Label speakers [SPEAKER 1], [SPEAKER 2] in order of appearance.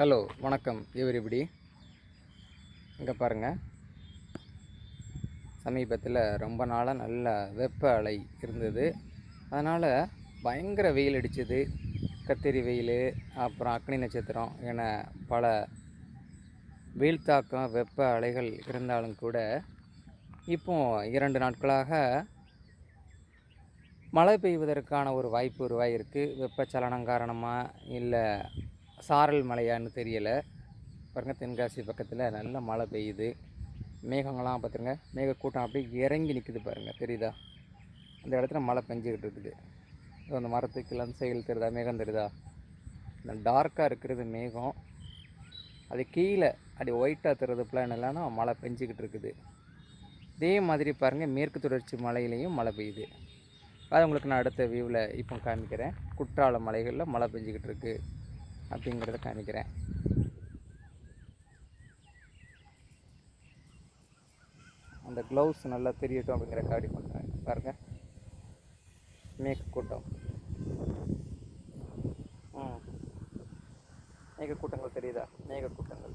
[SPEAKER 1] Hello வணக்கம் everybody? இங்கே பாருங்கள் சமீபத்தில் ரொம்ப நாளாக நல்ல வெப்ப அலை இருந்தது. அதனால் பயங்கர வெயில் அடித்தது கத்திரி வெயில் அப்புறம் அக்னி நட்சத்திரம் என பல வெயில் தாக்கம் வெப்ப அலைகள் இருந்தாலும் கூட இப்போ இரண்டு நாட்களாக மழை பெய்வதற்கான ஒரு வாய்ப்பு உருவாகிருக்கு வெப்பச்சலனம் காரணமாக இல்லை சாரல் மலையான்னு தெரியலை. பாருங்கள் தென்காசி பக்கத்தில் நல்ல மழை பெய்யுது. மேகங்கள்லாம் பார்த்துருங்க மேகக்கூட்டம் அப்படியே இறங்கி நிற்குது பாருங்கள் தெரியுதா? அந்த இடத்துல மழை பெஞ்சிக்கிட்டு இருக்குது. அந்த மரத்துக்கு அந்த சைடில் தெரியுதா? மேகம் தெரியுதா? இந்த டார்க்காக இருக்கிறது மேகம். அது கீழே அப்படி ஒயிட்டாக தருது பிளான் இல்லைன்னா மழை பெஞ்சிக்கிட்டு இருக்குது. இதே மாதிரி பாருங்கள் மேற்கு தொடர்ச்சி மலையிலையும் மழை பெய்யுது. அது உங்களுக்கு நான் அடுத்த வியூவில் இப்போ காமிக்கிறேன். குற்றால மலைகளில் மழை பெஞ்சிக்கிட்டு இருக்குது அப்படிங்கிறத காமிக்கிறேன். அந்த க்ளவுஸ் நல்லா தெரியட்டும் அப்படிங்கிற காடி பண்ணுறேன் பாருங்கள் மேற்கு கூட்டம். மேக கூட்டங்கள் தெரியுதா? மேக கூட்டங்கள்.